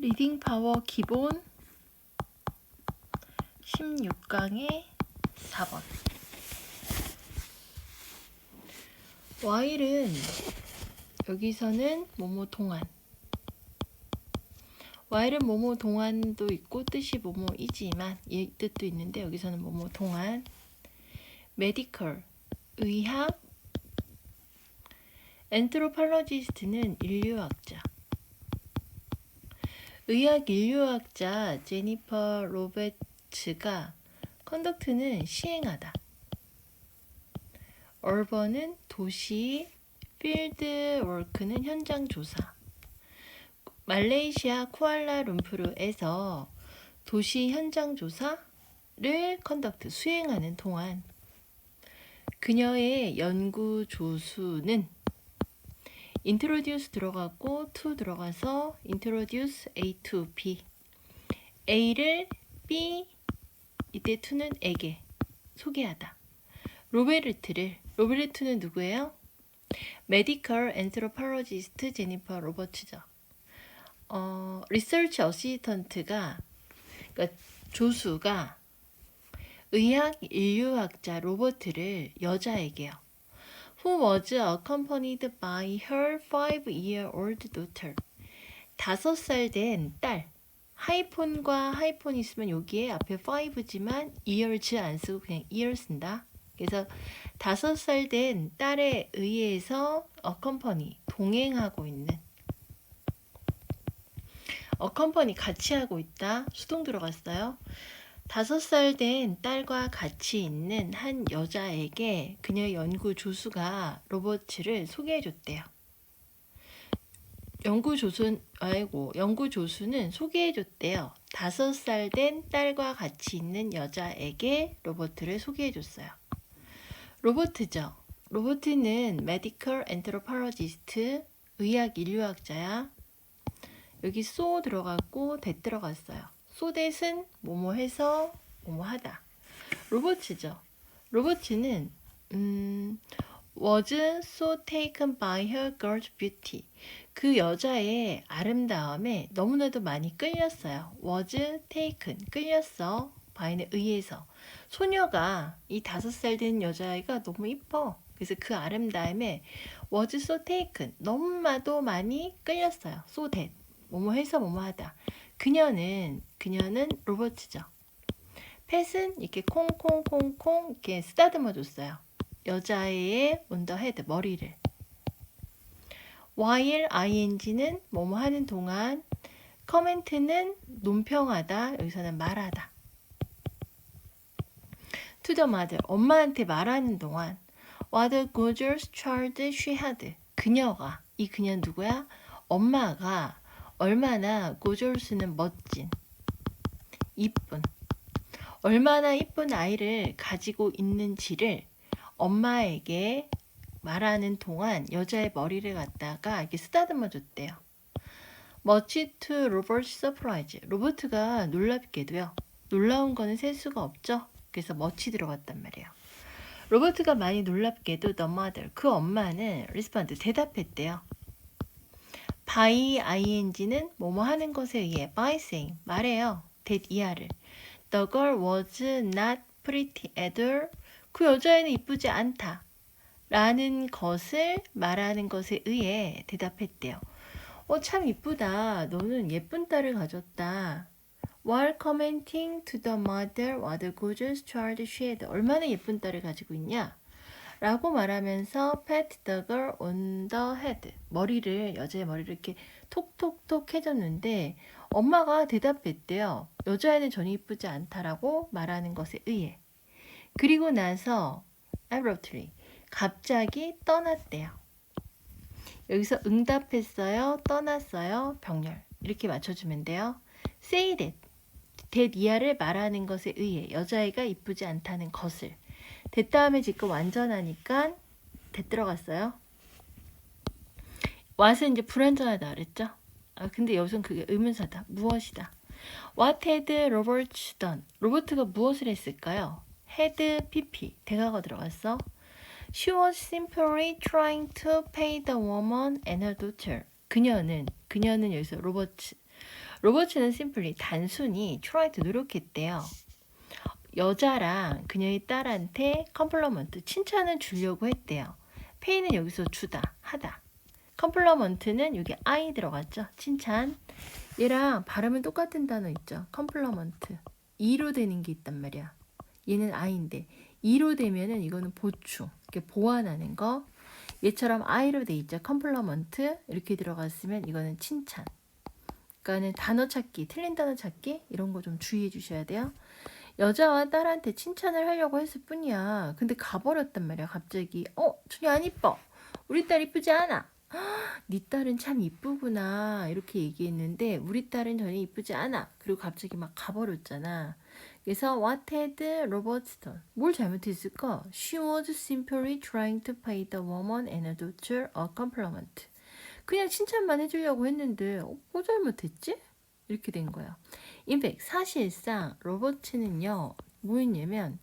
리딩 파워 기본 16강의 4번. while은 여기서는 뭐뭐 동안. while은 뭐뭐 동안도 있고 뜻이 뭐뭐이지만 이 뜻도 있는데 여기서는 뭐뭐 동안. medical 의학 엔트로팔로지스트는 인류학자. 의학 인류학자 제니퍼 로베츠가 컨덕트는 시행하다. 얼번은 도시, 필드 워크는 현장 조사. 말레이시아 쿠알라룸푸르에서 도시 현장 조사를 컨덕트 수행하는 동안 그녀의 연구 조수는 introduce 들어가고 to 들어가서 introduce A to B A를 B 이때 to는 에게 소개하다 로베르트를 로베르트는 누구예요? 메디컬 엔트로팔로지스트 제니퍼 로버츠죠. 어, 리서치 어시스턴트가 그러니까 조수가 의학 인류학자 로버트를 여자에게요. Who was accompanied by her five-year-old daughter. 다섯 살 된 딸. 하이폰과 하이폰 있으면 여기에 앞에 five지만 years 안 쓰고 그냥 year 쓴다. 그래서 다섯 살 된 딸에 의해서 accompany 동행하고 있는 accompany 같이 하고 있다. 수동 들어갔어요. 다섯 살 된 딸과 같이 있는 한 여자에게 그녀의 연구 조수가 로버츠를 소개해 줬대요. 연구 조수 아이고 연구 조수는 소개해 줬대요. 다섯 살 된 딸과 같이 있는 여자에게 로버트를 소개해 줬어요. 로버트죠. 로버트는 메디컬 엔트로팔로지스트 의학 인류학자야. 여기 소 들어갔고 대 들어갔어요. 소댓은 뭐뭐 해서 뭐뭐 하다. 로버츠죠. 로버츠는 음, was so taken by her girl's beauty. 그 여자의 아름다움에 너무나도 많이 끌렸어요. was taken 끌렸어. by는 의해서. 소녀가 이 다섯 살 된 여자애가 너무 이뻐. 그래서 그 아름다움에 was so taken 너무나도 많이 끌렸어요. so that 뭐뭐 해서 뭐뭐 하다. 그녀는 그녀는 로버트죠. 펫은 이렇게 콩콩콩콩 이렇게 쓰다듬어 줬어요. 여자애의 온더 헤드 머리를. while ing는 뭐뭐 하는 동안 커멘트는 논평하다 여기서는 말하다. to the mother 엄마한테 말하는 동안 what a gorgeous child she had 그녀가 이 그녀는 누구야? 엄마가 얼마나 고졸스는 멋진 이쁜 얼마나 이쁜 아이를 가지고 있는지를 엄마에게 말하는 동안 여자의 머리를 갖다가 이렇게 쓰다듬어 줬대요. Much to Robert's surprise. 로버트가 놀랍게도요. 놀라운 거는 셀 수가 없죠. 그래서 much 들어갔단 말이에요. 로버트가 많이 놀랍게도 mother, 그 엄마는 respond, 대답했대요. By ing는 뭐뭐 하는 것에 의해 by saying 말해요. that 이하를 the girl was not pretty at all. 그 여자애는 이쁘지 않다. 라는 것을 말하는 것에 의해 대답했대요. 어, 참 이쁘다. 너는 예쁜 딸을 가졌다. While commenting to the mother what a gorgeous child she had. 얼마나 예쁜 딸을 가지고 있냐? 라고 말하면서 pat the girl on the head. 머리를, 여자의 머리를 이렇게 톡톡톡 해줬는데 엄마가 대답했대요. 여자애는 전혀 이쁘지 않다라고 말하는 것에 의해. 그리고 나서 abruptly 갑자기 떠났대요. 여기서 응답했어요, 떠났어요, 병렬 이렇게 맞춰주면 돼요. say that 이하를 말하는 것에 의해 여자애가 이쁘지 않다는 것을 대 다음에 지금 완전하니까 대 들어갔어요. what은 이제 불완전하다 그랬죠? 아 근데 여기선 그게 의문사다. 무엇이다. What had Robert done? 로버트가 무엇을 했을까요? had pp 대가가 들어갔어. She was simply trying to pay the woman and her daughter. 그녀는 그녀는 여기서 로버트 로버츠는 심플리 단순히 try to 노력했대요. 여자랑 그녀의 딸한테 컴플러먼트 칭찬을 주려고 했대요. 페이는 여기서 주다 하다. 컴플러먼트는 여기 I 들어갔죠. 칭찬. 얘랑 발음은 똑같은 단어 있죠. 컴플러먼트. 2로 되는 게 있단 말이야. 얘는 I인데 2로 되면은 이거는 보충. 이렇게 보완하는 거. 얘처럼 I로 돼 있죠. 컴플러먼트 이렇게 들어갔으면 이거는 칭찬. 그러니까는 단어 찾기, 틀린 단어 찾기 이런 거 좀 주의해 주셔야 돼요. 여자와 딸한테 칭찬을 하려고 했을 뿐이야. 근데 가버렸단 말이야. 갑자기 어 준이 안 이뻐. 우리 딸 이쁘지 않아. 네 딸은 참 이쁘구나 이렇게 얘기했는데 우리 딸은 전혀 이쁘지 않아. 그리고 갑자기 막 가버렸잖아. 그래서 what had Robert done? 뭘 잘못했을까? She was simply trying to pay the woman and her daughter a compliment. 그냥 칭찬만 해주려고 했는데 어, 뭐 잘못했지? 이렇게 된. In fact, 사실상 로버트는요 뭐였냐면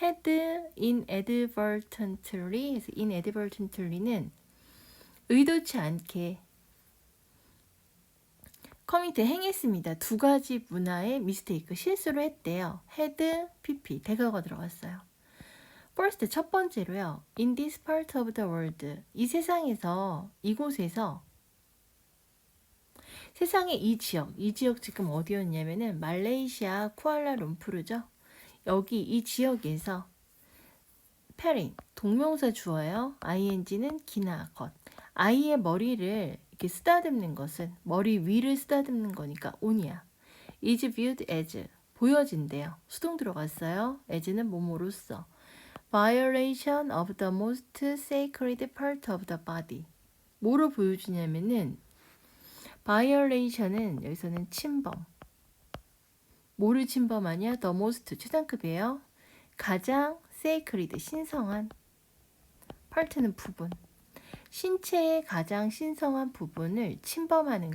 had inadvertently inadvertently는 의도치 않게 커미트 행했습니다. 두 가지 문화의 미스테이크 실수를 했대요. had, pp 대가가 들어갔어요. First 첫 번째로요. In this part of the world 이 세상에서 이곳에서 세상의 이 지역, 이 지역 지금 어디였냐면은 말레이시아 쿠알라룸푸르죠. 여기 이 지역에서 페링 동명사 주어요. ing는 기나 것. 아이의 머리를 이렇게 쓰다듬는 것은 머리 위를 쓰다듬는 거니까 on이야. is viewed as 보여진대요. 수동 들어갔어요. as는 뭐뭐로써 violation of the most sacred part of the body. 뭐로 보여주냐면은 violation은 여기서는 침범. 뭐를 침범하냐? the most 최상급이에요. 가장 sacred 신성한 part는 부분. 신체의 가장 신성한 부분을 침범하는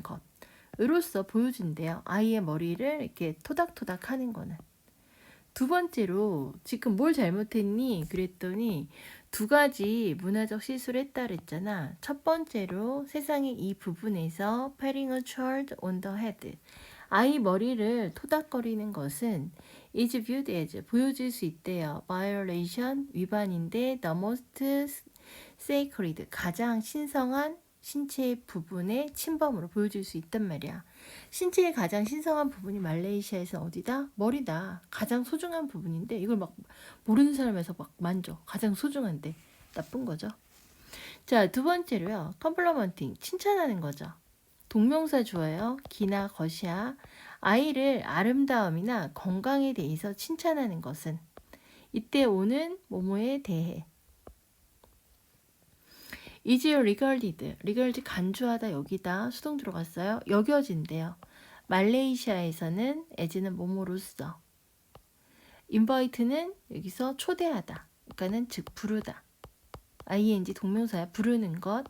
것으로서 보여준대요. 아이의 머리를 이렇게 토닥토닥 하는 거는. 두 번째로 지금 뭘 잘못했니? 그랬더니 두 가지 문화적 실수를 했다 그랬잖아. 첫 번째로 세상의 이 부분에서 patting a child on the head. 아이 머리를 토닥거리는 것은 is viewed as 보여질 수 있대요. violation 위반인데 the most sacred 가장 신성한 신체의 부분의 침범으로 보여질 수 있단 말이야. 신체의 가장 신성한 부분이 말레이시아에서 어디다? 머리다. 가장 소중한 부분인데 이걸 막 모르는 사람에서 막 만져. 가장 소중한데 나쁜 거죠. 자, 두 번째로요. 컴플러먼팅 칭찬하는 거죠. 동명사 주어요. 기나 것이야. 아이를 아름다움이나 건강에 대해서 칭찬하는 것은 이때 오는 뭐뭐에 대해 is regarded. regard 간주하다 여기다 수동 들어갔어요. 여겨진대요. 말레이시아에서는 as는 뭐뭐로써 invite는 여기서 초대하다. 그러니까는 즉 부르다. ing 동명사야 부르는 것.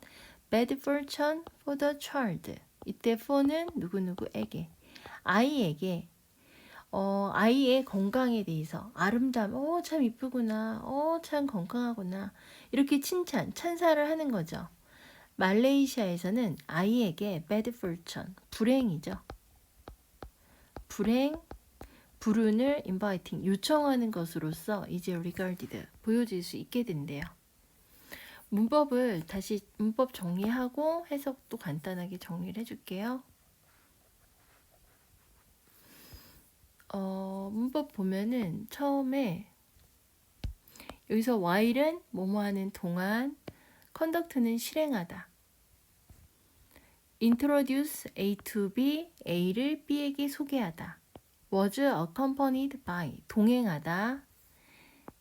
bad fortune for the child. 이때 for는 누구누구에게 아이에게 어, 아이의 건강에 대해서 아름다움, 어, 참 이쁘구나, 어, 참 건강하구나. 이렇게 칭찬, 찬사를 하는 거죠. 말레이시아에서는 아이에게 bad fortune, 불행이죠. 불행, 불운을 inviting, 요청하는 것으로서 이제 regarded, 보여질 수 있게 된대요. 문법을 다시 문법 정리하고 해석도 간단하게 정리를 해줄게요. 어, 문법 보면은 처음에 여기서 while은 뭐뭐 하는 동안 conduct는 실행하다. introduce A to B, A를 B에게 소개하다. was accompanied by, 동행하다.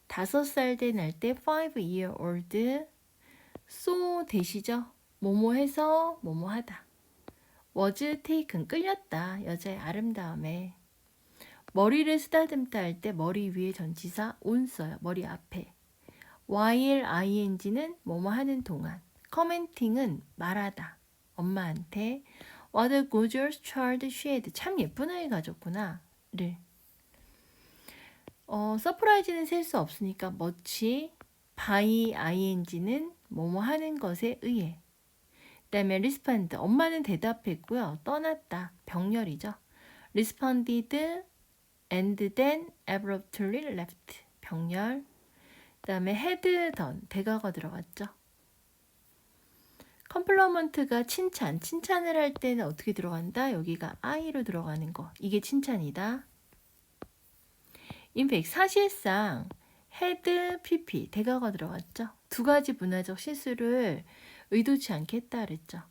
다섯 살 된 날 때 five year old, so 대시죠. 뭐뭐 해서 뭐뭐 하다. was taken, 끌렸다. 여자의 아름다움에. 머리를 쓰다듬다 할 때 머리 위에 전치사 on 써요. 머리 앞에. while ing는 뭐뭐 하는 동안. commenting은 말하다. 엄마한테 what a gorgeous child she had. 참 예쁜 아이 가졌구나. 를. 어, 서프라이즈는 셀 수 없으니까 멋지 by ing는 뭐뭐 하는 것에 의해. 그다음에 respond 엄마는 대답했고요. 떠났다. 병렬이죠. responded and then abruptly left. 병렬. 그 다음에 had done 대가가 들어갔죠. 컴플러먼트가 칭찬, 칭찬을 할 때는 어떻게 들어간다? 여기가 I로 들어가는 거. 이게 칭찬이다. 인팩 사실상 헤드 PP 대가가 들어갔죠. 두 가지 문화적 실수를 의도치 않게 했다 그랬죠.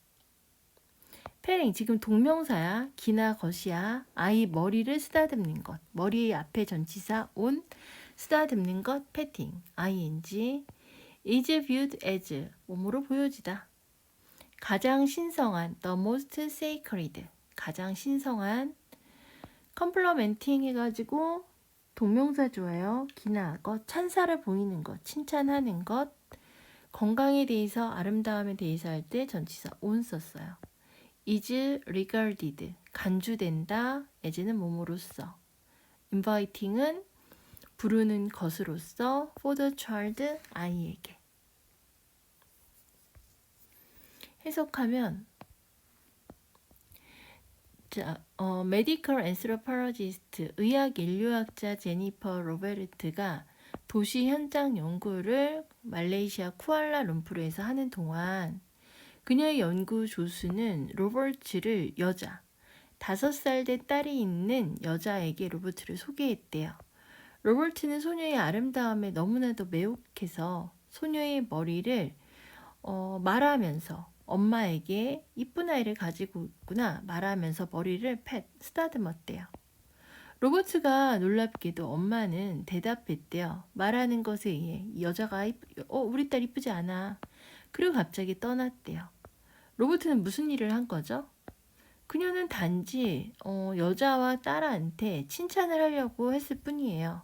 패링 지금 동명사야 기나 것이야. 아이 머리를 쓰다듬는 것. 머리 앞에 전치사 온 쓰다듬는 것 패팅. ing is viewed as 몸으로 보여지다. 가장 신성한 the most sacred. 가장 신성한 컴플러멘팅 해가지고 동명사 좋아요. 기나 것 찬사를 보이는 것 칭찬하는 것. 건강에 대해서 아름다움에 대해서 할 때 전치사 온 썼어요 is regarded 간주된다 as는 몸으로써. Inviting은 부르는 것으로서 for the child 아이에게. 해석하면 자, 어, 메디컬 앤스로파로지스트 의학 인류학자 제니퍼 로베르트가 도시 현장 연구를 말레이시아 쿠알라룸푸르에서 하는 동안 그녀의 연구 조수는 로버트를 여자 다섯 살 된 딸이 있는 여자에게 로버트를 소개했대요. 로버트는 소녀의 아름다움에 너무나도 매혹해서 소녀의 머리를 어, 말하면서 엄마에게 이쁜 아이를 가지고 있구나 말하면서 머리를 팻 쓰다듬었대요. 로버트가 놀랍게도 엄마는 대답했대요. 말하는 것에 의해 이 여자가 이쁘, 어 우리 딸 이쁘지 않아. 그리고 갑자기 떠났대요. 로버트는 무슨 일을 한 거죠? 그녀는 단지 어, 여자와 딸한테 칭찬을 하려고 했을 뿐이에요.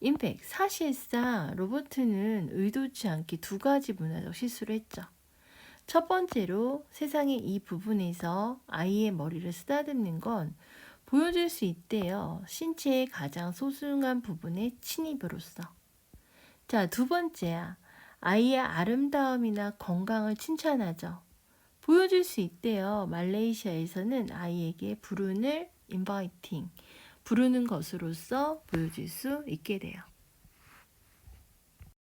임팩 사실상 로버트는 의도치 않게 두 가지 문화적 실수를 했죠. 첫 번째로 세상의 이 부분에서 아이의 머리를 쓰다듬는 건 보여줄 수 있대요. 신체의 가장 소중한 부분의 침입으로서. 자, 두 번째야. 아이의 아름다움이나 건강을 칭찬하죠. 보여줄 수 있대요. 말레이시아에서는 아이에게 불운을 inviting, 부르는 것으로서 보여줄 수 있게 돼요.